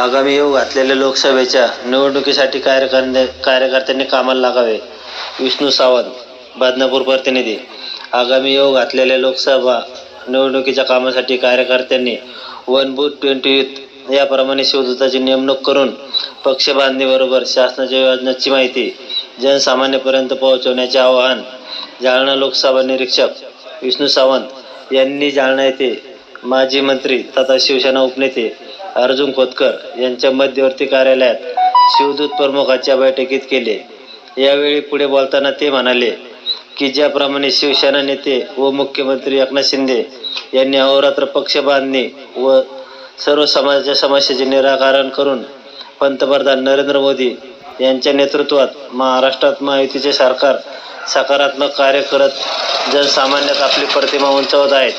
आगामी येऊ घातलेल्या लोकसभेच्या निवडणुकीसाठी कार्यकर्ते कार्यकर्त्यांनी कामाला लागावे. विष्णू सावंत बदनापूर प्रतिनिधी. आगामी येऊ घातलेल्या लोकसभा निवडणुकीच्या कामासाठी कार्यकर्त्यांनी वन बूथ ट्वेंटी युथ याप्रमाणे शिवदूताची नेमणूक करून पक्षबांधणीबरोबर शासनाच्या योजनांची माहिती जनसामान्यपर्यंत पोहोचवण्याचे आवाहन जालना लोकसभा निरीक्षक विष्णू सावंत यांनी जालना येथे माजी मंत्री तथा शिवसेना उपनेते अर्जुन खोतकर यांच्या मध्यवर्ती कार्यालयात शिवदूत प्रमुखाच्या बैठकीत केले. यावेळी पुढे बोलताना ते म्हणाले की ज्याप्रमाणे शिवसेना नेते व मुख्यमंत्री एकनाथ शिंदे यांनी अहोरात्र पक्ष बांधणी व सर्व समाजाच्या समस्येचे निराकरण करून पंतप्रधान नरेंद्र मोदी यांच्या नेतृत्वात महाराष्ट्रात महायुतीचे सरकार सकारात्मक कार्य करत जनसामान्यात आपली प्रतिमा उंचावत आहेत.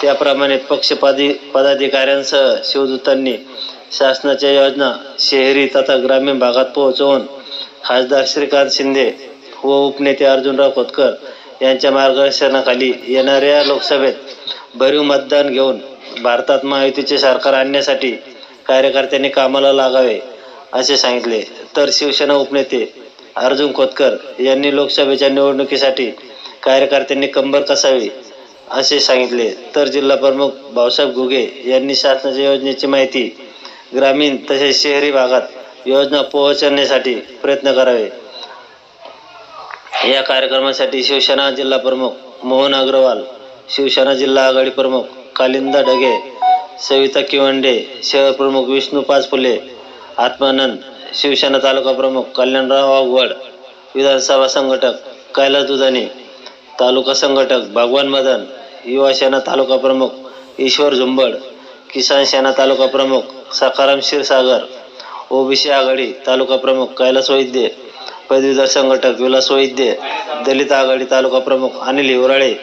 त्याप्रमाणे पक्षपादी पदाधिकाऱ्यांसह शिवदूतांनी शासनाच्या योजना शहरी तथा ग्रामीण भागात पोहोचवून खासदार श्रीकांत शिंदे व उपनेते अर्जुनराव खोतकर यांच्या मार्गदर्शनाखाली येणाऱ्या लोकसभेत भरीव मतदान घेऊन भारतात महायुतीचे सरकार आणण्यासाठी कार्यकर्त्यांनी कामाला लागावे असे सांगितले. तर शिवसेना उपनेते अर्जुन खोतकर यांनी लोकसभेच्या निवडणुकीसाठी कार्यकर्त्यांनी कंबर कसावी असे सांगितले. तर जिल्हा प्रमुख भाऊसाहेब घुगे यांनी शासनाच्या योजनेची माहिती ग्रामीण तसेच शहरी भागात योजना पोहोचवण्यासाठी प्रयत्न करावे. या कार्यक्रमासाठी शिवसेना जिल्हा प्रमुख मोहन अग्रवाल शिवसेना जिल्हा आघाडी प्रमुख कालिंदा ढगे सविता किवंडे शहर प्रमुख विष्णू पाचफुले आत्मानंद शिवसेना तालुका प्रमुख कल्याणराव वाघवड विधानसभा संघटक कैलास दुधानी तालुका संघटक भगवान मदन युवा सेना तालुका प्रमुख ईश्वर झुंबड किसान सेना तालुका प्रमुख सखाराम क्षीरसागर ओबीसी आघाडी तालुका प्रमुख कैलास वैद्य पदवीधर संघटक विलास वैद्य दलित आघाडी तालुका प्रमुख अनिल हिवराळे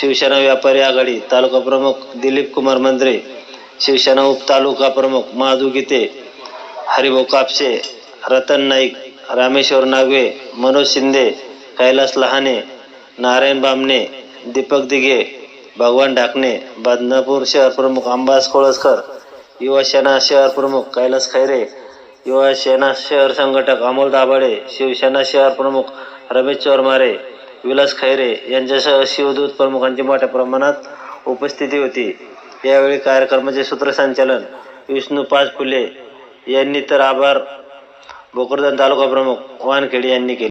शिवसेना व्यापारी आघाडी तालुका प्रमुख दिलीप कुमार मंत्रे शिवसेना उप तालुका प्रमुख महादू गीते हरिभाऊ कापसे रतन नाईक रामेश्वर नागवे मनोज शिंदे कैलास लहाने नारायण बामणे दीपक दिघे भगवान ढाकणे बदनापूर शहर प्रमुख अंबास कोळसकर युवा सेना शहर प्रमुख कैलास खैरे युवा सेना शहर संघटक अमोल दाभाडे शिवसेना शहर प्रमुख रमेश चोरमारे विलास खैरे यांच्यासह शिवदूत प्रमुखांची मोठ्या प्रमाणात उपस्थिती होती. यावेळी कार्यक्रमाचे सूत्रसंचालन विष्णू पाच फुले यांनी तर आभार. भोकरदन तालुका प्रमुख वानखेडे यांनी केले.